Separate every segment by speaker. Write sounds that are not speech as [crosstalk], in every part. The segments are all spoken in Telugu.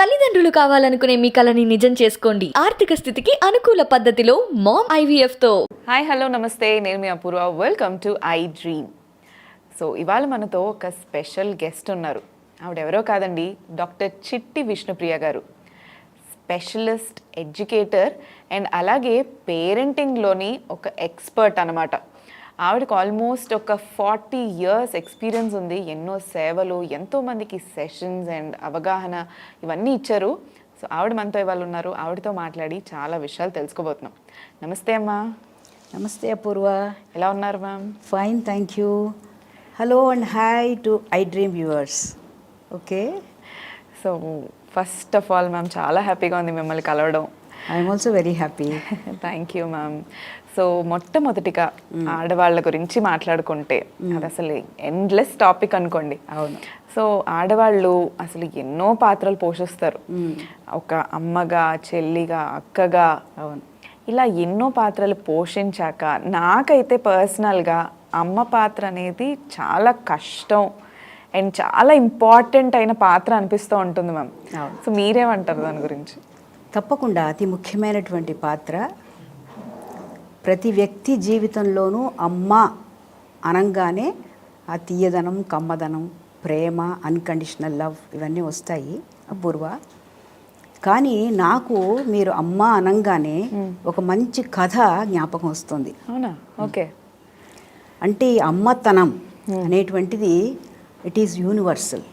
Speaker 1: తల్లిదండ్రులు కావాలనుకునే మీ కళని నిజం చేసుకోండి. ఆర్థిక స్థితికి అనుకూల పద్ధతిలో మామ్ ఐవీఎఫ్తో
Speaker 2: హాయ్ హలో నమస్తే. నేను మీ Apoorva. Welcome to iDream so ఇవాళ మనతో ఒక స్పెషల్ గెస్ట్ ఉన్నారు. ఆవిడెవరో కాదండి డాక్టర్ చిట్టి విష్ణుప్రియ గారు. స్పెషలిస్ట్ ఎడ్యుకేటర్ అండ్ అలాగే పేరెంటింగ్లోని ఒక ఎక్స్పర్ట్ అనమాట ఆవిడకి ఆల్మోస్ట్ ఒక ఫార్టీ ఇయర్స్ ఎక్స్పీరియన్స్ ఉంది. ఎన్నో సేవలు ఎంతోమందికి సెషన్స్ అండ్ అవగాహన ఇవన్నీ ఇచ్చారు. సో ఆవిడ మనతో ఇవాళ ఉన్నారు. ఆవిడతో మాట్లాడి చాలా విషయాలు తెలుసుకోబోతున్నాం. నమస్తే అమ్మా.
Speaker 3: నమస్తే అపూర్వ.
Speaker 2: ఎలా ఉన్నారు ma'am
Speaker 3: fine thank you hello and hi to iDream viewers okay
Speaker 2: so first of all ma'am చాలా హ్యాపీగా ఉంది మిమ్మల్ని కలవడం.
Speaker 3: I'm also very happy
Speaker 2: thank you ma'am so మొట్టమొదటిగా ఆడవాళ్ళ గురించి మాట్లాడుకుంటే అది అసలు ఎండ్లెస్ టాపిక్ అనుకోండి.
Speaker 3: అవును.
Speaker 2: సో ఆడవాళ్ళు అసలు ఎన్నో పాత్రలు పోషిస్తారు. ఒక అమ్మగా చెల్లిగా అక్కగా
Speaker 3: అవును.
Speaker 2: ఇలా ఎన్నో పాత్రలు పోషించాక నాకైతే పర్సనల్గా అమ్మ పాత్ర అనేది చాలా కష్టం అండ్ చాలా ఇంపార్టెంట్ అయిన పాత్ర అనిపిస్తూ ఉంటుంది మ్యామ్. సో మీరేమంటారు దాని గురించి?
Speaker 3: తప్పకుండా అతి ముఖ్యమైనటువంటి పాత్ర ప్రతి వ్యక్తి జీవితంలోనూ అమ్మ అనంగానే ఆ తీయదనం కమ్మదనం ప్రేమ అన్కండిషనల్ లవ్ ఇవన్నీ వస్తాయి. అపూర్వ కానీ నాకు మీరు అమ్మ అనంగానే ఒక మంచి కథ జ్ఞాపకం వస్తుంది.
Speaker 2: అవునా? ఓకే.
Speaker 3: అంటే ఈ అమ్మతనం అనేటువంటిది ఇట్ ఈజ్ యూనివర్సల్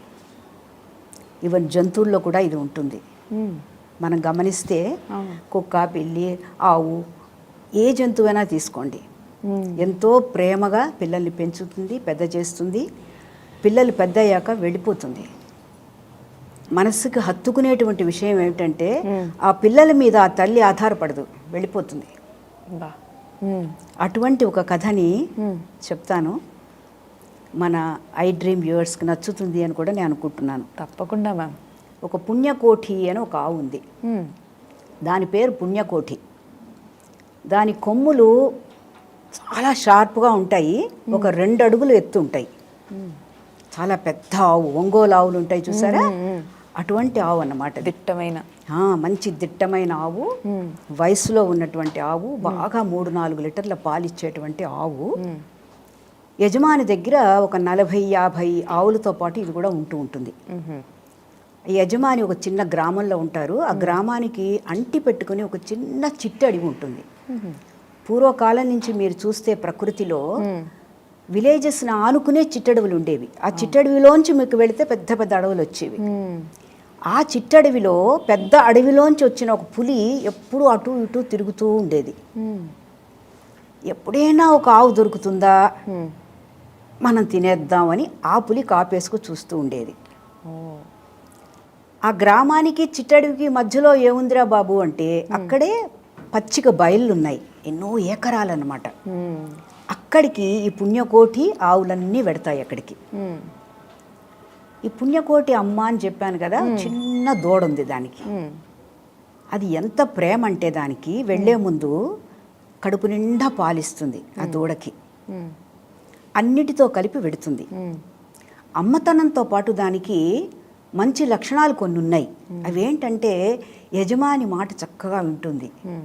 Speaker 3: ఈవెన్ జంతువుల్లో కూడా ఇది ఉంటుంది. మనం గమనిస్తే కుక్క పిల్లి ఆవు ఏ జంతువైనా తీసుకోండి. ఎంతో ప్రేమగా పిల్లల్ని పెంచుతుంది పెద్ద చేస్తుంది. పిల్లలు పెద్ద అయ్యాక వెళ్ళిపోతుంది. మనసుకు హత్తుకునేటువంటి విషయం ఏమిటంటే ఆ పిల్లల మీద ఆ తల్లి ఆధారపడదు వెళ్ళిపోతుంది.
Speaker 2: మ్మ్.
Speaker 3: అటువంటి ఒక కథని చెప్తాను. మన ఐ డ్రీమ్ వ్యూవర్స్కి నచ్చుతుంది అని కూడా నేను అనుకుంటున్నాను.
Speaker 2: తప్పకుండా మ్యామ్.
Speaker 3: ఒక పుణ్యకోఠి అని ఒక ఆవు ఉంది. దాని పేరు పుణ్యకోఠి. దాని కొమ్ములు చాలా షార్ప్గా ఉంటాయి. ఒక రెండు అడుగులు ఎత్తు ఉంటాయి. చాలా పెద్ద ఆవు ఒంగోలు ఆవులు ఉంటాయి చూసారా? అటువంటి ఆవు అన్నమాట
Speaker 2: దిట్టమైన.
Speaker 3: మంచి దిట్టమైన ఆవు. వయసులో ఉన్నటువంటి ఆవు బాగా మూడు నాలుగు లీటర్ల పాలు ఇచ్చేటువంటి ఆవు. యజమాని దగ్గర ఒక నలభై యాభై ఆవులతో పాటు ఇది కూడా ఉంటూ ఉంటుంది. యజమాని ఒక చిన్న గ్రామంలో ఉంటారు. ఆ గ్రామానికి అంటి పెట్టుకుని ఒక చిన్న చిట్టి అడవి ఉంటుంది. పూర్వకాలం నుంచి మీరు చూస్తే ప్రకృతిలో విలేజెస్ని ఆనుకునే చిట్టడవులు ఉండేవి ఆ చిట్టడవిలోంచి మీకు వెళితే పెద్ద పెద్ద అడవులు వచ్చేవి. ఆ చిట్టడవిలో పెద్ద అడవిలోంచి వచ్చిన ఒక పులి ఎప్పుడూ అటు ఇటు తిరుగుతూ ఉండేది. ఎప్పుడైనా ఒక ఆవు దొరుకుతుందా. మనం తినేద్దామని ఆ పులి కాపేసుకు చూస్తూ ఉండేది. ఆ గ్రామానికి చిట్టడవికి మధ్యలో ఏముందిరా బాబు అంటే అక్కడే పచ్చిక బయళ్ళు ఉన్నాయి ఎన్నో ఏకరాలన్నమాట
Speaker 2: మ్మ్.
Speaker 3: అక్కడికి ఈ పుణ్యకోటి ఆవులన్నీ పెడతాయి అక్కడికి. ఈ పుణ్యకోటి అమ్మ అని చెప్పాను కదా చిన్న దూడ ఉంది దానికి. అది ఎంత ప్రేమ అంటే దానికి వెళ్ళే ముందు కడుపు నిండా పాలిస్తుంది ఆ దూడకి. అన్నిటితో కలిపి వెడుతుంది
Speaker 2: మ్మ్.
Speaker 3: అమ్మతనంతో పాటు దానికి మంచి లక్షణాలు కొన్ని ఉన్నాయి అవేంటంటే యజమాని మాట చక్కగా వింటుంది
Speaker 2: మ్మ్.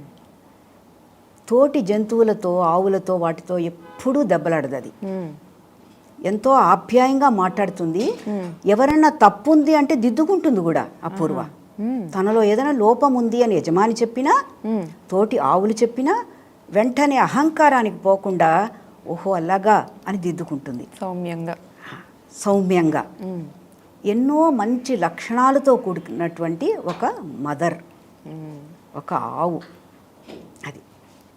Speaker 3: తోటి జంతువులతో ఆవులతో వాటితో ఎప్పుడూ దెబ్బలాడదు అది. ఎంతో ఆప్యాయంగా మాట్లాడుతుంది ఎవరన్నా తప్పు ఉంది అంటే దిద్దుకుంటుంది కూడా అపూర్వ. తనలో ఏదైనా లోపం ఉంది అని యజమాని చెప్పినా. తోటి ఆవులు చెప్పినా వెంటనే అహంకారానికి పోకుండా ఓహో అలాగా అని దిద్దుకుంటుంది
Speaker 2: సౌమ్యంగా
Speaker 3: సౌమ్యంగా. ఎన్నో మంచి లక్షణాలతో కూడుకున్నటువంటి ఒక మదర్. ఒక ఆవు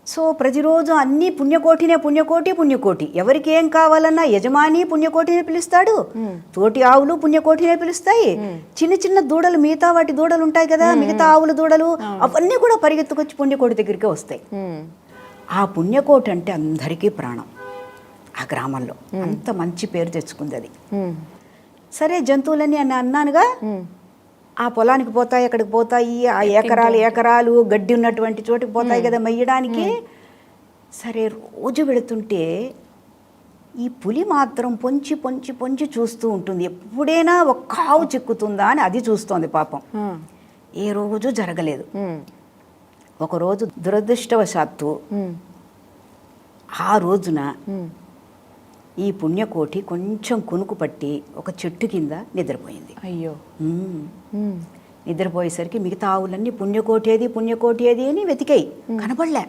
Speaker 3: సో ప్రతిరోజు అన్నీ పుణ్యకోటినే పుణ్యకోటి పుణ్యకోటి. ఎవరికి ఏం కావాలన్నా యజమాని పుణ్యకోటినే పిలుస్తాడు. తోటి ఆవులు పుణ్యకోటినే పిలుస్తాయి. చిన్న చిన్న దూడలు మిగతా వాటి దూడలు ఉంటాయి కదా మిగతా ఆవుల దూడలు అవన్నీ కూడా పరిగెత్తుకొచ్చి పుణ్యకోటి దగ్గరికి వస్తాయి. ఆ పుణ్యకోటి అంటే అందరికీ ప్రాణం. ఆ గ్రామంలో అంత మంచి పేరు తెచ్చుకుంది అది. సరే జంతువులన్నీ అని అన్నానుగా. ఆ పొలానికి పోతాయి అక్కడికి పోతాయి ఆ ఏకరాలు ఏకరాలు గడ్డి ఉన్నటువంటి చోటుకి పోతాయి కదా మెయ్యడానికి సరే రోజు వెళుతుంటే ఈ పులి మాత్రం పొంచి పొంచి పొంచి చూస్తూ ఉంటుంది ఎప్పుడైనా ఒక ఆవు చిక్కుతుందా అని అది చూస్తోంది పాపం. ఏ రోజు జరగలేదు. ఒకరోజు దురదృష్టవశాత్తు. ఆ రోజున. ఈ పుణ్యకోటి కొంచెం కునుకు పట్టి ఒక చెట్టు కింద నిద్రపోయింది.
Speaker 2: అయ్యో.
Speaker 3: నిద్రపోయేసరికి మిగతా ఆవులన్నీ పుణ్యకోటి ఏది పుణ్యకోటి ఏది అని వెతికాయి. కనపడలే.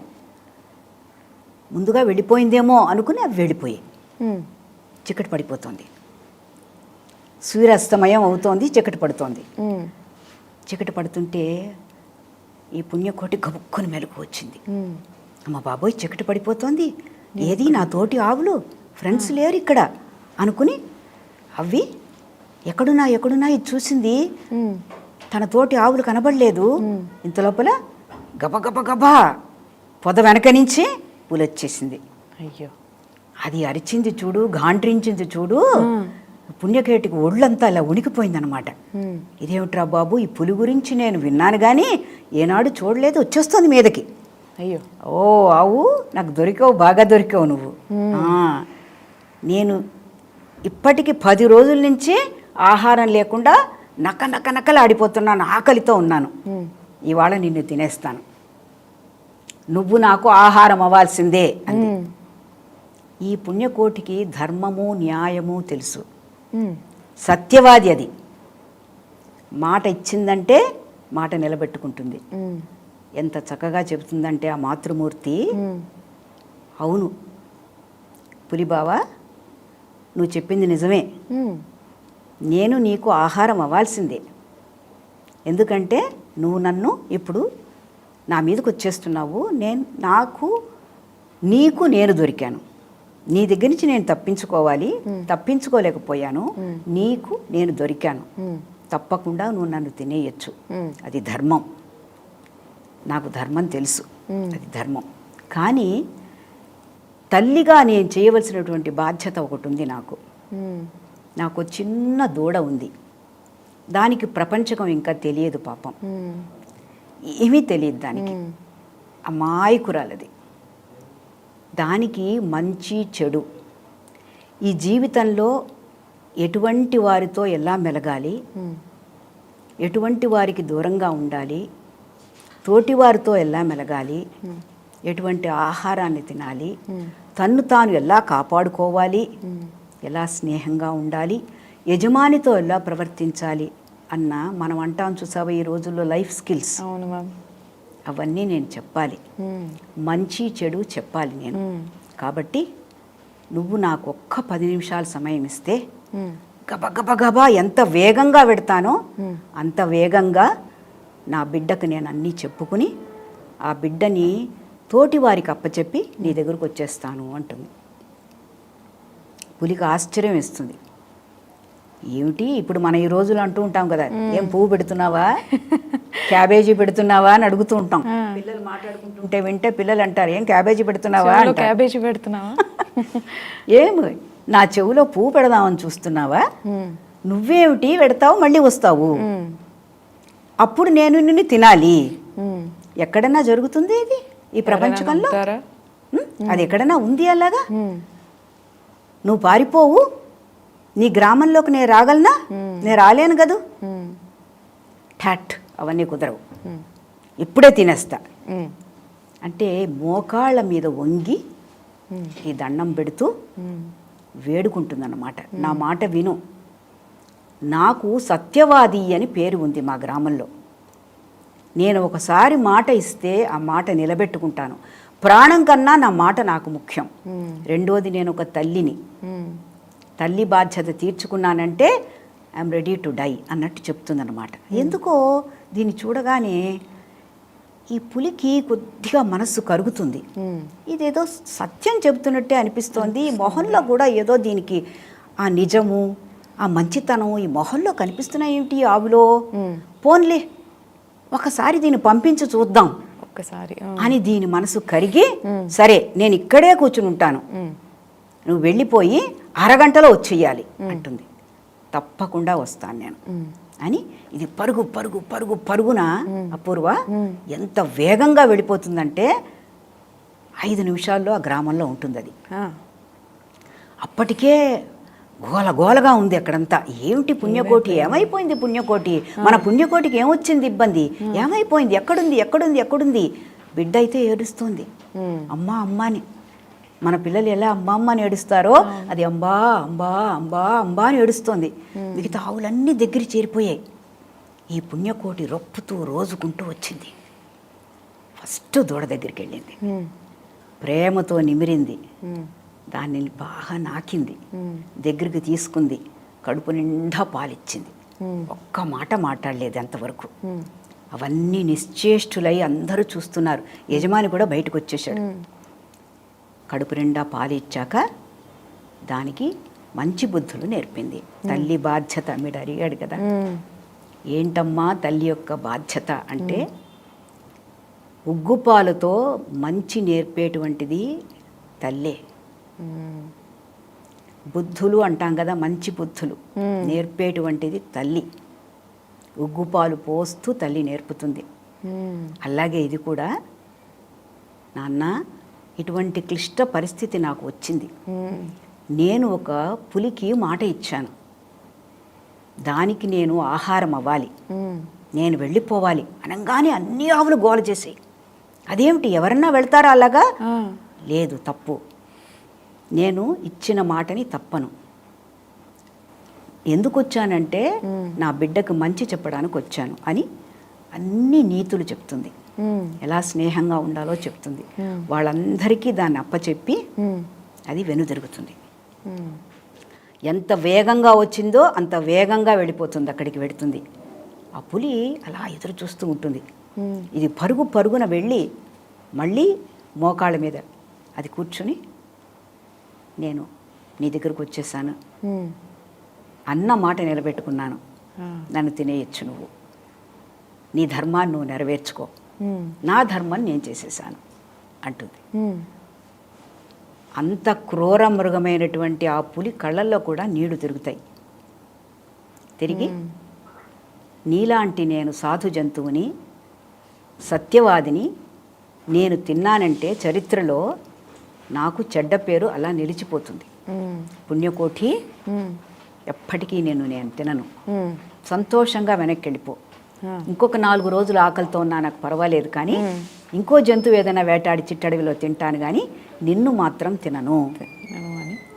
Speaker 3: ముందుగా వెళ్ళిపోయిందేమో అనుకుని అవి వెళ్ళిపోయాయి.
Speaker 2: ఉమ్.
Speaker 3: చిక్కటి పడిపోతుంది. సూర్యాస్తమయం అవుతోంది చిక్కటి పడుతోంది.
Speaker 2: ఉమ్.
Speaker 3: చిక్కటి పడుతుంటే ఈ పుణ్యకోటి గబుక్కుని మెలకు వచ్చింది. అమ్మ బాబోయ్ చిక్కటి పడిపోతోంది. ఏది నా తోటి ఆవులు? ఫ్రెండ్స్ లేరు ఇక్కడ అనుకుని అవి ఎక్కడున్నా ఎక్కడున్నా ఇది చూసింది. తన తోటి ఆవులు కనబడలేదు. ఇంత లోపల గబ గబ గబా పొద వెనక నుంచి పులొచ్చేసింది.
Speaker 2: అయ్యో.
Speaker 3: అది అరిచింది చూడు గాండ్రించింది చూడు. పుణ్యకేటికి ఒళ్ళంతా ఇలా ఉనికిపోయిందనమాట. ఇదేమిట్రా బాబు ఈ పులి గురించి నేను విన్నాను కానీ ఏనాడు చూడలేదు వచ్చేస్తుంది మీదకి.
Speaker 2: అయ్యో.
Speaker 3: ఓ ఆవు నాకు దొరికావు బాగా దొరికావు నువ్వు. నేను ఇప్పటికి పది రోజుల నుంచి ఆహారం లేకుండా నక్క నక్క నక్కలు ఆడిపోతున్నాను ఆకలితో ఉన్నాను. ఇవాళ నిన్ను తినేస్తాను నువ్వు నాకు ఆహారం అవ్వాల్సిందే అంది
Speaker 2: ఉమ్.
Speaker 3: ఈ పుణ్యకోటికి ధర్మము న్యాయము తెలుసు. సత్యవాది అది మాట ఇచ్చిందంటే మాట నిలబెట్టుకుంటుంది. ఎంత చక్కగా చెబుతుందంటే ఆ మాతృమూర్తి. అవును పులిబావా నువ్వు చెప్పింది నిజమే. నేను నీకు ఆహారం అవ్వాల్సిందే. ఎందుకంటే నువ్వు నన్ను ఇప్పుడు నా మీదకి వచ్చేస్తున్నావు. నేను నాకు నీకు నేను దొరికాను. నీ దగ్గర నుంచి నేను తప్పించుకోవాలి. తప్పించుకోలేకపోయాను. నీకు నేను దొరికాను. తప్పకుండా నువ్వు నన్ను తినేయచ్చు. అది ధర్మం. నాకు ధర్మం తెలుసు. అది ధర్మం. కానీ తల్లిగా నేను చేయవలసినటువంటి బాధ్యత ఒకటి ఉంది నాకు. నాకు చిన్న దూడ ఉంది. దానికి ప్రపంచకం ఇంకా తెలియదు పాపం. ఏమీ తెలియదు దానికి. అమాయకురాలది దానికి మంచి చెడు. ఈ జీవితంలో ఎటువంటి వారితో ఎలా మెలగాలి. ఎటువంటి వారికి దూరంగా ఉండాలి? తోటివారితో ఎలా మెలగాలి? ఎటువంటి ఆహారాన్ని తినాలి? తన్ను తాను ఎలా కాపాడుకోవాలి? ఎలా స్నేహంగా ఉండాలి? యజమానితో ఎలా ప్రవర్తించాలి? అన్న మనం అంటాం చూసావా ఈ రోజుల్లో లైఫ్ స్కిల్స్.
Speaker 2: అవును మ్యామ్.
Speaker 3: అవన్నీ నేను చెప్పాలి. మంచి చెడు చెప్పాలి నేను. కాబట్టి నువ్వు నాకు ఒక్క పది నిమిషాలు సమయం ఇస్తే. గబగబగబా ఎంత వేగంగా పెడతానో అంత వేగంగా నా బిడ్డకు నేను అన్నీ చెప్పుకుని ఆ బిడ్డని తోటి వారికి అప్పచెప్పి నీ దగ్గరకు వచ్చేస్తాను అంటుంది. పులికి ఆశ్చర్యం ఇస్తుంది ఏమిటి? ఇప్పుడు మన ఈ రోజులు అంటూ ఉంటాం కదా ఏం పువ్వు పెడుతున్నావా? క్యాబేజీ పెడుతున్నావా అని అడుగుతూ ఉంటాం. పిల్లలు మాట్లాడుకుంటుంటే వింటే పిల్లలు అంటారు ఏం క్యాబేజీ పెడుతున్నావా?
Speaker 2: క్యాబేజీ పెడుతున్నావా? [laughs]
Speaker 3: ఏం? నా చెవిలో పువ్వు పెడదామని చూస్తున్నావా. నువ్వేమిటి? పెడతావు మళ్ళీ వస్తావు. అప్పుడు నేను నిన్ను తినాలి. ఎక్కడన్నా జరుగుతుంది ఇది? ఈ ప్రపంచకంలో? అది ఎక్కడన్నా ఉంది అలాగా. నువ్వు పారిపోవు నీ గ్రామంలోకి నేను రాగలనా నేను రాలేను కదూ. ఠాట్ అవన్నీ కుదరవు. ఇప్పుడే తినేస్తా. అంటే మోకాళ్ళ మీద వంగి. ఈ దండం పెడుతూ. వేడుకుంటుందన్నమాట నా మాట విను నాకు సత్యవాది అని పేరు ఉంది మా గ్రామంలో నేను ఒకసారి మాట ఇస్తే ఆ మాట నిలబెట్టుకుంటాను ప్రాణం కన్నా నా మాట నాకు ముఖ్యం
Speaker 2: ఉమ్.
Speaker 3: రెండోది నేను ఒక తల్లిని
Speaker 2: ఉమ్.
Speaker 3: తల్లి బాధ్యత తీర్చుకున్నానంటే ఐఎమ్ రెడీ టు డై అన్నట్టు చెప్తుందన్నమాట ఎందుకో దీన్ని చూడగానే ఈ పులికి కొద్దిగా మనస్సు కరుగుతుంది. ఇదేదో సత్యం చెబుతున్నట్టే అనిపిస్తోంది ఈ మొహంలో కూడా ఏదో దీనికి ఆ నిజము ఆ మంచితనం ఈ మొహంలో కనిపిస్తున్నాయి ఏమిటి ఆవులో. పోన్లే ఒకసారి దీన్ని పంపించి చూద్దాం
Speaker 2: ఒక్కసారి.
Speaker 3: అని దీని మనసు కరిగి సరే నేను ఇక్కడే కూర్చుని ఉంటాను. నువ్వు వెళ్ళిపోయి అరగంటలో వచ్చేయాలి అంటుంది తప్పకుండా వస్తాను నేను. అని ఇది పరుగు పరుగు పరుగు పరుగున అపూర్వ ఎంత వేగంగా వెళ్ళిపోతుందంటే ఐదు నిమిషాల్లో ఆ గ్రామంలో ఉంటుంది అది. అప్పటికే గోల గోలగా ఉంది అక్కడంతా. ఏమిటి పుణ్యకోటి? ఏమైపోయింది పుణ్యకోటి? మన పుణ్యకోటికి ఏమొచ్చింది ఇబ్బంది? ఏమైపోయింది? ఎక్కడుంది? ఎక్కడుంది? ఎక్కడుంది? బిడ్డ అయితే ఏడుస్తుంది. అమ్మా అమ్మా అని మన పిల్లలు ఎలా అమ్మ అమ్మ అని ఏడుస్తారో అది అంబా అంబా అంబా అంబా అని ఏడుస్తోంది. మిగతా ఆవులన్నీ దగ్గర చేరిపోయాయి. ఈ పుణ్యకోటి రొప్పుతూ రోజుకుంటూ వచ్చింది. ఫస్ట్ దూడ దగ్గరికి వెళ్ళింది. ప్రేమతో నిమిరింది. దాన్ని బాగా నాకింది. దగ్గరికి తీసుకుంది. కడుపు నిండా పాలిచ్చింది. ఒక్క మాట మాట్లాడలేదు అంతవరకు. అవన్నీ నిశ్చేష్టులై అందరూ చూస్తున్నారు. యజమాని కూడా బయటకు వచ్చేసాడు కడుపు నిండా పాలు ఇచ్చాక దానికి మంచి బుద్ధులు నేర్పింది. తల్లి బాధ్యత మీరు అడిగాడు కదా. ఏంటమ్మా తల్లి యొక్క బాధ్యత అంటే ఉగ్గుపాలతో మంచి నేర్పేటువంటిది తల్లే. బుద్ధులు అంటాం కదా మంచి బుద్ధులు. నేర్పేటువంటిది తల్లి. ఉగ్గుపాలు పోస్తూ తల్లి నేర్పుతుంది. అలాగే ఇది కూడా నాన్న ఇటువంటి క్లిష్ట పరిస్థితి నాకు వచ్చింది. నేను ఒక పులికి మాట ఇచ్చాను. దానికి నేను ఆహారం అవ్వాలి. నేను వెళ్ళిపోవాలి అనగానే అన్ని ఆవులు గోల చేసాయి. అదేమిటి ఎవరన్నా వెళ్తారా అలాగా? లేదు తప్పు. నేను ఇచ్చిన మాటని తప్పను. ఎందుకు వచ్చానంటే నా బిడ్డకు మంచి చెప్పడానికి వచ్చాను అని అన్ని నీతులు చెప్తుంది. ఎలా స్నేహంగా ఉండాలో చెప్తుంది. వాళ్ళందరికీ దాన్ని అప్పచెప్పి అది వెనుదిరుగుతుంది. ఎంత వేగంగా వచ్చిందో అంత వేగంగా వెళ్ళిపోతుంది అక్కడికి వెడుతుంది. ఆ పులి అలా ఎదురు చూస్తూ ఉంటుంది. ఇది పరుగు పరుగున వెళ్ళి మళ్ళీ మోకాళ్ళ మీద అది కూర్చుని నేను నీ దగ్గరకు వచ్చేసాను. అన్న మాట నిలబెట్టుకున్నాను. నన్ను తినేయచ్చు నువ్వు. నీ ధర్మాన్ని నువ్వు నెరవేర్చుకో. నా ధర్మం నేను చేసేసాను అంటుంది. అంత క్రూర మృగమైనటువంటి ఆ పులి కళ్ళల్లో కూడా నీళ్ళు తిరుగుతాయి. తిరిగి నీలాంటి నేను సాధు జంతువుని సత్యవాదిని నేను తిన్నానంటే చరిత్రలో నాకు చెడ్డ పేరు అలా నిలిచిపోతుంది. పుణ్యకోటి ఎప్పటికీ నేను నేను తినను. సంతోషంగా వెనక్కి వెళ్ళిపో. ఇంకొక నాలుగు రోజులు ఆకలితో ఉన్నా నాకు పర్వాలేదు కానీ ఇంకో జంతువు ఏదైనా వేటాడి చిట్టడవిలో తింటాను కానీ నిన్ను మాత్రం తినను.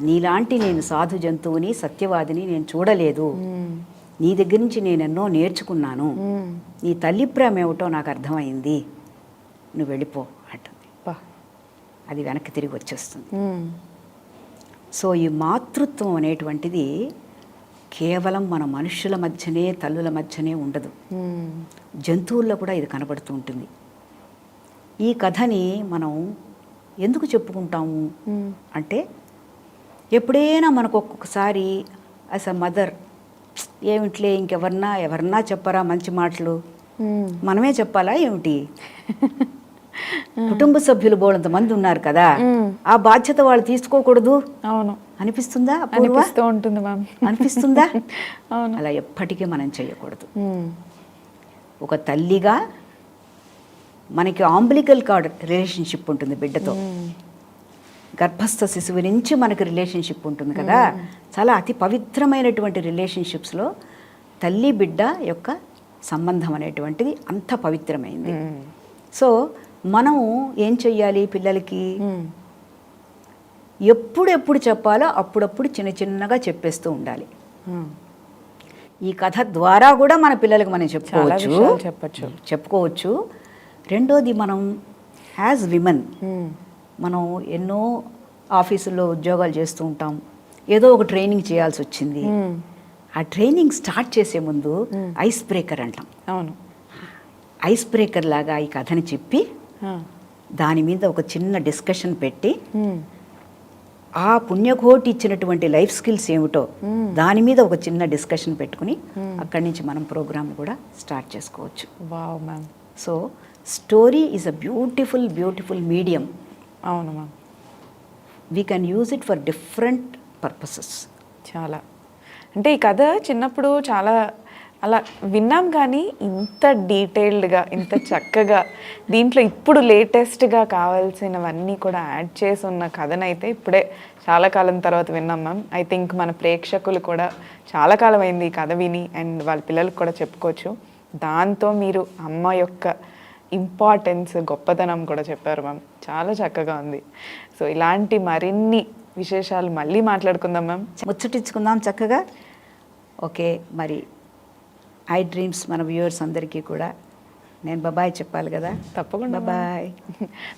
Speaker 3: నీలాంటి నేను సాధు జంతువుని సత్యవాదిని నేను చూడలేదు. నీ దగ్గర నుంచి నేను ఎన్నో నేర్చుకున్నాను. నీ తల్లి ప్రేమ ఏమిటో నాకు అర్థమైంది. నువ్వు వెళ్ళిపో. అది వెనక్కి తిరిగి వచ్చేస్తుంది. సో ఈ మాతృత్వం అనేటువంటిది కేవలం మన మనుషుల మధ్యనే తల్లుల మధ్యనే ఉండదు. జంతువుల్లో కూడా ఇది కనబడుతూ ఉంటుంది. ఈ కథని మనం ఎందుకు చెప్పుకుంటాము? అంటే ఎప్పుడైనా మనకు ఒక్కొక్కసారి అస్ అ మదర్ ఏమిట్లే ఇంకెవరన్నా ఎవరన్నా చెప్పరా మంచి మాటలు? మనమే చెప్పాలా ఏమిటి? [laughs] కుటుంబ సభ్యులు బోడంత మంది ఉన్నారు కదా. ఆ బాధ్యత వాళ్ళు తీసుకోకూడదు?
Speaker 2: అవును.
Speaker 3: అనిపిస్తుందా
Speaker 2: అనిపిస్తూ ఉంటుంది మ్యామ్.
Speaker 3: అనిపిస్తుందా? [laughs]
Speaker 2: అవును.
Speaker 3: అలా ఎప్పటికీ మనం చేయకూడదు. ఒక తల్లిగా మనకి ఆంబ్లికల్ కార్డ్ రిలేషన్షిప్ ఉంటుంది బిడ్డతో. గర్భస్థ శిశువు నుంచి మనకి రిలేషన్షిప్ ఉంటుంది కదా. చాలా అతి పవిత్రమైనటువంటి రిలేషన్షిప్స్లో తల్లి బిడ్డ యొక్క సంబంధం అనేటువంటిది అంత పవిత్రమైంది. సో మనం ఏం చెయ్యాలి పిల్లలకి? ఎప్పుడెప్పుడు చెప్పాలో అప్పుడప్పుడు చిన్న చిన్నగా చెప్పేస్తూ ఉండాలి. ఈ కథ ద్వారా కూడా మన పిల్లలకు మనం చెప్పుకోవచ్చు.
Speaker 2: చెప్పొచ్చు.
Speaker 3: చెప్పుకోవచ్చు. రెండోది మనం యాజ్ విమెన్ మనం ఎన్నో ఆఫీసుల్లో ఉద్యోగాలు చేస్తూ ఉంటాం. ఏదో ఒక ట్రైనింగ్ చేయాల్సి వచ్చింది. ఆ ట్రైనింగ్ స్టార్ట్ చేసే ముందు ఐస్ బ్రేకర్ అంటాం.
Speaker 2: అవును.
Speaker 3: ఐస్ బ్రేకర్ లాగా ఈ కథని చెప్పి దాని మీద ఒక చిన్న డిస్కషన్ పెట్టి ఆ పుణ్యకోటి ఇచ్చినటువంటి లైఫ్ స్కిల్స్ ఏమిటో దాని మీద ఒక చిన్న డిస్కషన్ పెట్టుకుని అక్కడి నుంచి మనం ప్రోగ్రామ్ కూడా స్టార్ట్ చేసుకోవచ్చు.
Speaker 2: Wow ma'am
Speaker 3: so story is a beautiful beautiful medium
Speaker 2: అవును ma'am
Speaker 3: we can use it for different purposes
Speaker 2: చాలా. అంటే ఈ కథ చిన్నప్పుడు చాలా అలా విన్నాం కానీ ఇంత డీటెయిల్డ్గా ఇంత చక్కగా దీంట్లో ఇప్పుడు లేటెస్ట్గా కావాల్సినవన్నీ కూడా యాడ్ చేసి ఉన్న కథనైతే ఇప్పుడే చాలా కాలం తర్వాత విన్నాం మ్యామ్. ఐ థింక్ మన ప్రేక్షకులు కూడా చాలా కాలం అయింది ఈ కథ విని అండ్ వాళ్ళ పిల్లలకు కూడా చెప్పుకోవచ్చు. దాంతో మీరు అమ్మ యొక్క ఇంపార్టెన్స్ గొప్పతనం కూడా చెప్పారు మ్యామ్. చాలా చక్కగా ఉంది. సో ఇలాంటి మరిన్ని విశేషాలు మళ్ళీ మాట్లాడుకుందాం మ్యామ్.
Speaker 3: ముచ్చటించుకుందాం చక్కగా. ఓకే మరి ఐ డ్రీమ్స్ మన వ్యూవర్స్ అందరికీ కూడా. నేను బాబాయ్ చెప్పాలి కదా?
Speaker 2: తప్పకుండా
Speaker 3: బాబాయ్.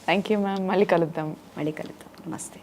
Speaker 2: థ్యాంక్ యూ మ్యామ్ మళ్ళీ కలుద్దాం.
Speaker 3: మళ్ళీ కలుద్దాం. నమస్తే.